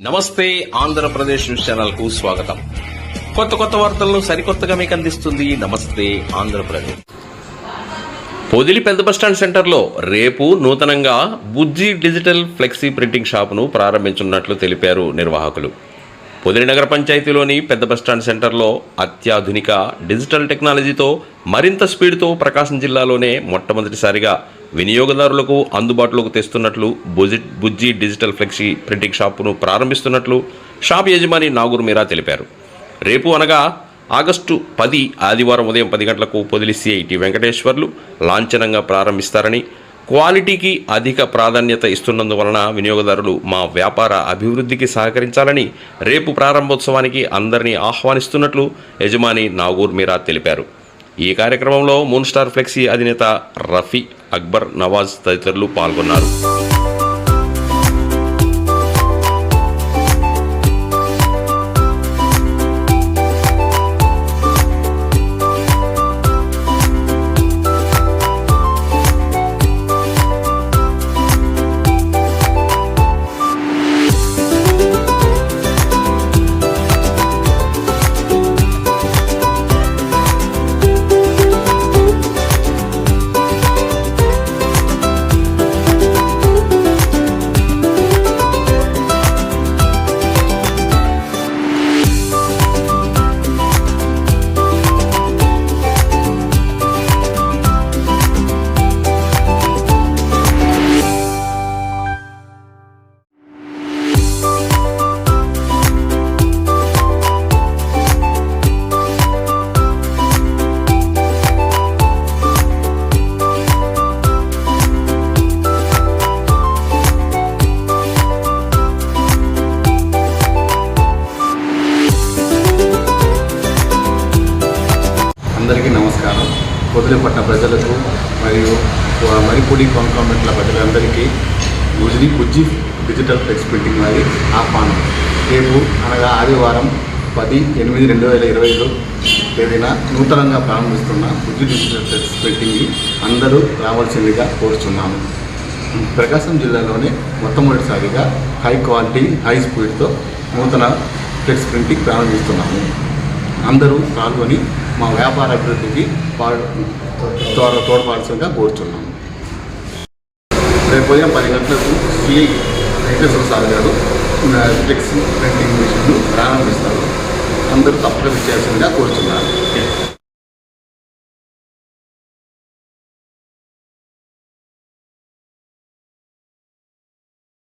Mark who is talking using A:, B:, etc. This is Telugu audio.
A: నమస్తే ఆంధ్రప్రదేశ్ న్యూస్ ఛానల్కు స్వాగతం. కొత్త కొత్త వార్తలను సరికొత్తగా మీకు అందిస్తుంది నమస్తే ఆంధ్రప్రదేశ్. పొదిలి పెద్ద బస్టాండ్ సెంటర్లో రేపు నూతనంగా బుజ్జి డిజిటల్ ఫ్లెక్సీ ప్రింటింగ్ షాపును ప్రారంభించనున్నట్లు తెలిపారు నిర్వాహకులు. పొదిలి నగర పంచాయతీలోని పెద్ద బస్టాండ్ సెంటర్లో అత్యాధునిక డిజిటల్ టెక్నాలజీతో మరింత స్పీడ్తో ప్రకాశం జిల్లాలోనే మొట్టమొదటిసారిగా వినియోగదారులకు అందుబాటులోకి తెస్తున్నట్లు Bujji Bujji digital flexi printing షాపును ప్రారంభిస్తున్నట్లు షాప్ యజమాని నాగూర్ మీరా తెలిపారు. రేపు అనగా ఆగస్టు పది ఆదివారం ఉదయం పది గంటలకు పొదిలి సిఐటి వెంకటేశ్వర్లు లాంఛనంగా ప్రారంభిస్తారని క్వాలిటీకి అధిక ప్రాధాన్యత ఇస్తున్నందువలన వినియోగదారులు మా వ్యాపార అభివృద్ధికి సహకరించాలని రేపు ప్రారంభోత్సవానికి అందరినీ ఆహ్వానిస్తున్నట్లు యజమాని నాగూర్ మీరా తెలిపారు. ఈ కార్యక్రమంలో మూన్ స్టార్ ఫ్లెక్సీ అధినేత రఫీ అక్బర్ నవాజ్ తదితరులు పాల్గొన్నారు.
B: అందరికీ నమస్కారం. కొద్దిపట్న ప్రజలకు మరియు మరిపూడి కొంకమెంట్ల ప్రజలందరికీ గుజరి బుజ్జి డిజిటల్ ఫ్లెక్స్ ప్రింటింగ్ వారి ఆహ్వానం. రేపు అనగా ఆదివారం పది ఎనిమిది రెండు వేల ఇరవైలో తేదీన నూతనంగా ప్రారంభిస్తున్న బుద్ధి డిజిటల్ ఫ్లెక్స్ ప్రింటింగ్ని అందరూ రావాల్సిందిగా కోరుచున్నాము. ప్రకాశం జిల్లాలోనే మొట్టమొదటిసారిగా హై క్వాలిటీ హై స్పీడ్తో నూతన ఫ్లెక్స్ ప్రింటింగ్ ప్రారంభిస్తున్నాము. అందరూ పాల్గొని మా వ్యాపార అభివృద్ధికి పాడు తోడ తోడ్పడాల్సిందిగా కోరుచున్నాము. రేపు ఉదయం పది గంటలకు సిఐ వెంకటేశ్వర సార్ గారు ఆ, ఫ్లెక్స్ ప్రింటింగ్ మిషన్ను ప్రారంభిస్తారు. అందరూ తప్పక విచ్చేసిందిగా కోరుతున్నారు